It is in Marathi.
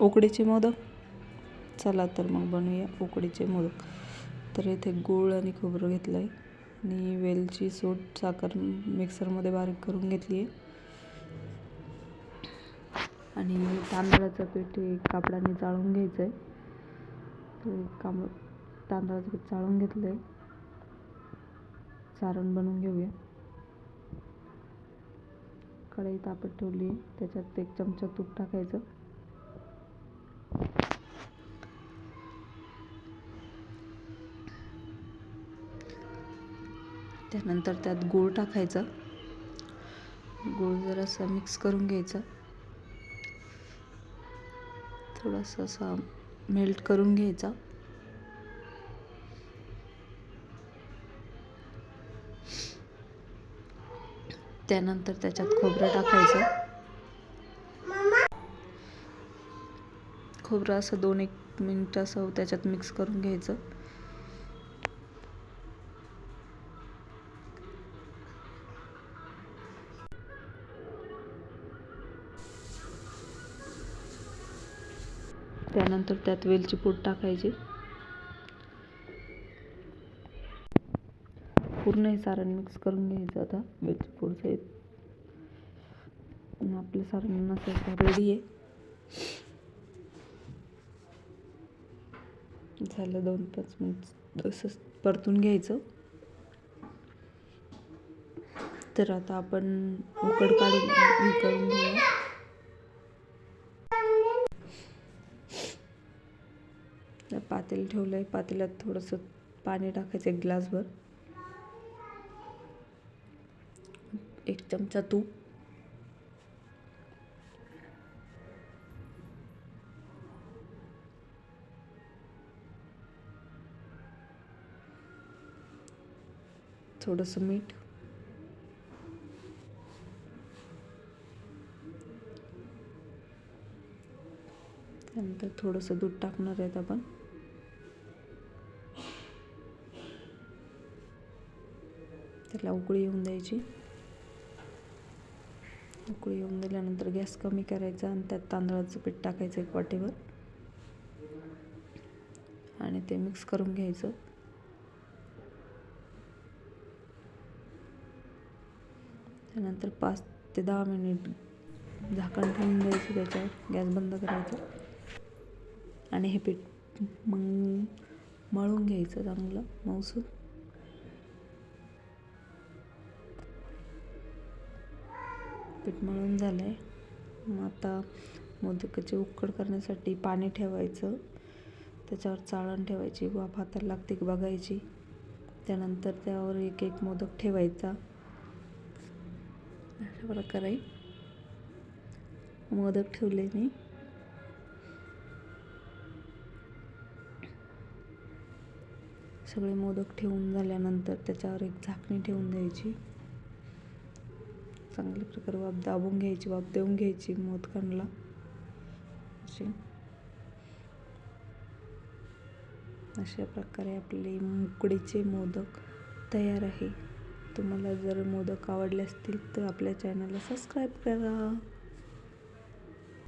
उकडीचे मोदक. चला तर मग बनवूया उकडीचे मोदक. तर इथे गूळ आणि खोबरं घेतलं आहे आणि वेलची सूट साखर मिक्सरमध्ये बारीक करून घेतली आहे आणि तांदळाचं पीठ कापडाने चाळून घ्यायचं आहे तर काम तांदळाचं पीठ चाळून घेतलं आहे सारण बनवून घेऊया. कढई तापत ठेवली त्याच्यात एक चमचा तूप टाकायचं. त्यानंतर त्यात गूळ टाकायचं. गूळ जरासा मिक्स करून घ्यायचं. थोडासा असा मेल्ट करून घ्यायचा. त्यानंतर त्याच्यात खोबरं टाकायचं. खोबरं असं दोन एक मिनटं असं त्याच्यात मिक्स करून घ्यायचं. त्यानंतर त्यात वेलची पूड टाकायची. पूर्ण हे सारण मिक्स करून घ्यायचं आता वेलची पूडचं आणि आपलं सारण मसाला रेडी आहे. झालं दोन पाच मिनिट असंच परतून घ्यायचं. तर आता आपण उकड काढून करून घेऊया तर पातेल ठेवलं आहे पातेल्यात थोडंसं पाणी टाकायचं एक ग्लासभर. एक चमचा तूप. थोडंसं मीठ. त्यानंतर थोडंसं दूध टाकणार आहेत आपण. त्याला उकळी येऊन द्यायची. उकळी येऊन दिल्यानंतर गॅस कमी करायचा आणि त्यात तांदळाचं पीठ टाकायचं एक वाटीवर आणि ते मिक्स करून घ्यायचं. त्यानंतर पाच ते दहा मिनिट झाकण ठेवून द्यायचं त्याच्यावर. गॅस बंद करायचा. आणि हे पीठ मग मळून घ्यायचं चांगलं मौसूल पीठ मळून झालं आहे मग आता मोदकाची उकड करण्यासाठी पाणी ठेवायचं. त्याच्यावर चाळण ठेवायची वाफ हाताला लागते की बघायची. त्यानंतर त्यावर एक एक मोदक ठेवायचा. अशा प्रकारे मोदक ठेवले मी. सगळे मोदक ठेवून झाल्यानंतर त्याच्यावर एक झाकणी ठेवून द्यायची. चांगल्या प्रकारे वाफ दाबून घ्यायची वाफ देऊन घ्यायची मोदकांना असे. अशा प्रकारे आपले मुकडीचे मोदक तयार आहे. तुम्हाला जर मोदक आवडले असतील तर आपल्या चॅनलला सबस्क्राईब करा.